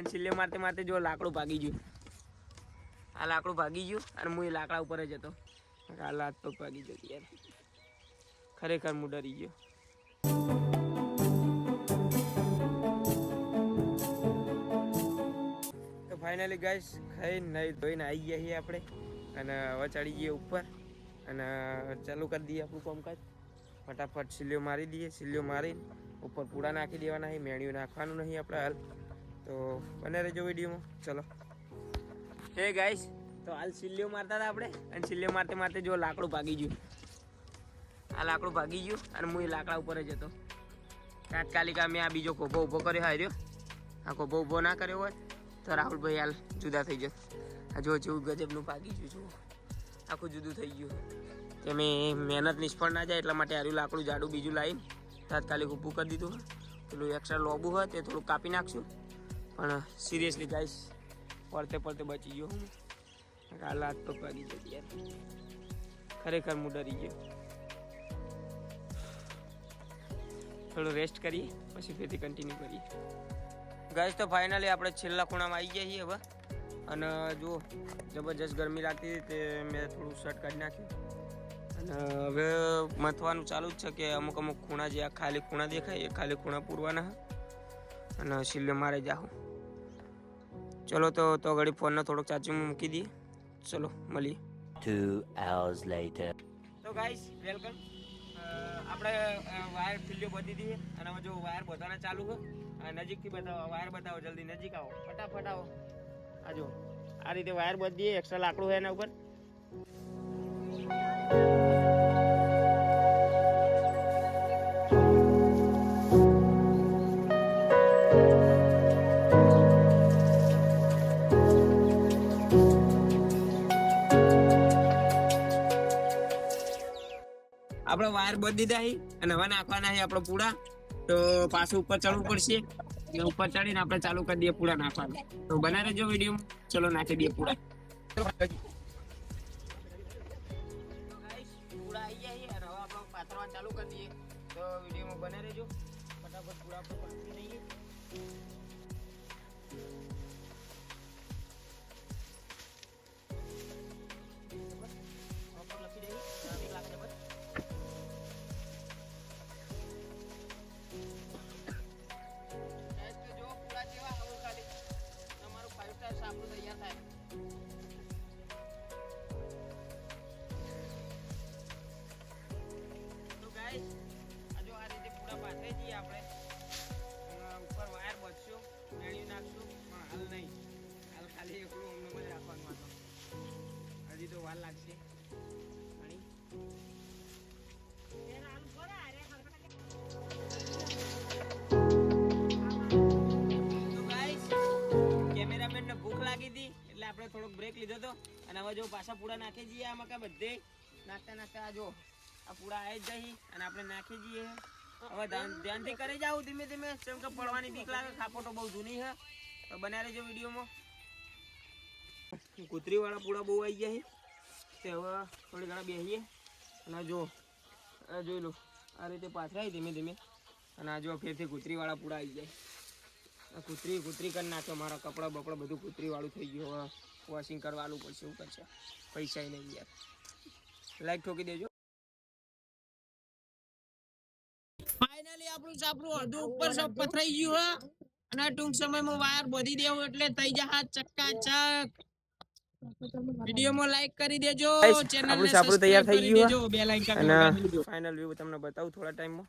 અને છેલ્લે મારતે મારતે જો લાકડું ભાગી ગયું. આ લાકડું ભાગી ગયું અને હું એ લાકડા ઉપર જ હતો. આ લાત પગ ભાગી જતી યાર. ખરેખર હું ડરી ગયો. તો ફાઇનલી ગાઈસ ખાઈ નહીં ધોઈને આવી ગયા છીએ આપણે. અને હવે ચડી જઈએ ઉપર. અને ચાલુ કરી દઈએ આપણું કામકાજ. ફટાફટ સિલ્લીઓ મારી દઈએ સિલ્લીઓ મારીને ઉપર પૂડા નાખી દેવાના છે મેણ્યું નાખવાનું નહીં આપણે હાલ. તો બને રહેજો વિડીયોમાં. ચલો. હે ગાઈસ તો હાલ સિલ્લીઓ મારતા હતા આપણે? અને સિલ્લીઓ મારતે મારતે જો લાકડું ભાગી ગયું. આ લાકડું ભાગી ગયું અને હું એ લાકડા ઉપર જ હતો. તાત્કાલિક મેં આ બીજો ખોભો ઊભો કર્યો હાર્યો. આ ખોભો ઊભો ના કર્યો હોય તો રાહુલભાઈ હાલ જુદા થઈ જત આ જો જેવું ગજબનું ભાગી ગયું છું આખું જુદું થઈ ગયું. કે મેં મહેનત નિષ્ફળ ના જાય એટલા માટે હાર્યું લાકડું જાડું બીજું લાવીને તાત્કાલિક ઊભું કરી દીધું. પેલું એક્સ્ટ્રા લોબું હોય તે થોડું કાપી નાખશું. પણ સિરિયસલી ગાઈશ પડતે પડતે બચી ગયો. હું આ લાત પગ ભાગી ગયો યાર. ખરેખર હું ડરી ગયો. થોડું રેસ્ટ કરીએ, પછી ફરીથી કન્ટિન્યુ કરીએ. ગાઈસ તો ફાઇનલી આપણે છેલ્લા ખૂણામાં આવી ગયા છીએ હવે. અને જો જબરજસ્ત ગરમી લાગતી હતી તે મેં થોડું શર્ટ કાઢી નાખ્યું. અને હવે મથવાનું ચાલુ જ છે કે અમુક અમુક ખૂણા જે આ ખાલી ખૂણા દેખાય, એ ખાલી ખૂણા પૂરવાના છે. અને સિલ્લે મારે જાઉં ચલો તો તો ઘડી ફોનનો થોડોક ચાચી મૂકી દઈએ. ચલો મળીએ. Two hours later. તો ગાઈસ વેલકમ આપણે વાયર ફિલ્યો બધી દઈએ અને હવે જો વાયર બધાના ચાલુ છે નજીકથી બતાવો વાયર બતાવો જલ્દી નજીક આવો. ફટાફટ આવો. આ જો આ રીતે વાયર બધી એક્સ્ટ્રા લાકડું છે એના ઉપર. આપણે વાયર બધી દીધા હી અને હવે નાખવાના છે આપણે પૂડા તો પાછું ઉપર ચડવું પડશે. એટલે ઉપર ચડીને આપણે ચાલુ કરી દઈએ પૂડા નાખવાનું. તો બના રહેજો વીડિયો ચલો નાખી દઈએ પૂડા પૂડા આવી ગયા અને હવે આપણે પાથરવાનું ચાલુ કરી દઈએ. તો વિડીયોમાં બને રહેજો. ફટાફટ પૂડા આપણે પાથરી ખાલી એકલું અમને જ રાખવાનું હતો. હજી તો વાર લાગશે. કેમેરામેનને ભૂખ લાગી હતી, એટલે આપણે થોડોક બ્રેક લીધો હતો. અને હવે જો પાછા પૂડા નાખી જઈએ આમાં કા બધે. નાખતા નાખતા આ જો, આ પૂડા આવી જ જઈ અને આપણે નાખી જઈએ. હવે ધ્યાનથી કરી જાવ ધીમે ધીમે. કેમ કે પડવાની બીક લાગે ખાપોટો બહુ જૂની છે. તો બનાવી રહેજો વિડીયોમાં. કૂતરી વાળા પૂળા બહુ આવી ગયા છે. હવે થોડી ઘણા બેસીએ. અને જો જોઈ લો, આ રીતે પાથરાય ધીમે ધીમે. અને આ જો ફેરથી કૂતરી વાળા પૂડા આવી જાય કૂતરી કૂતરી કરી નાખ્યો, મારા કપડાં બપડા બધું કૂતરી વાળું થઈ ગયું. હવે વોશિંગ કરવાનું પડશે, શું કરશે? પૈસા નહીં યાર. લાઈટ ઠોકી દેજો. ફાઇનલી આપણું સાપરું અડધું ઉપર સબ પથરાઈ ગયું, હે. અને ટૂંક સમયમાં વાયર બધી દેવું એટલે થઈ જશે ચક્કાચક. વિડીયોમાં લાઈક કરી દેજો ચેનલને આપણું તૈયાર થઈ સબસ્ક્રાઇબ કરી દેજો બે લાઈક અને ફાઇનલ વ્યૂ તમને બતાવું થોડા ટાઈમમાં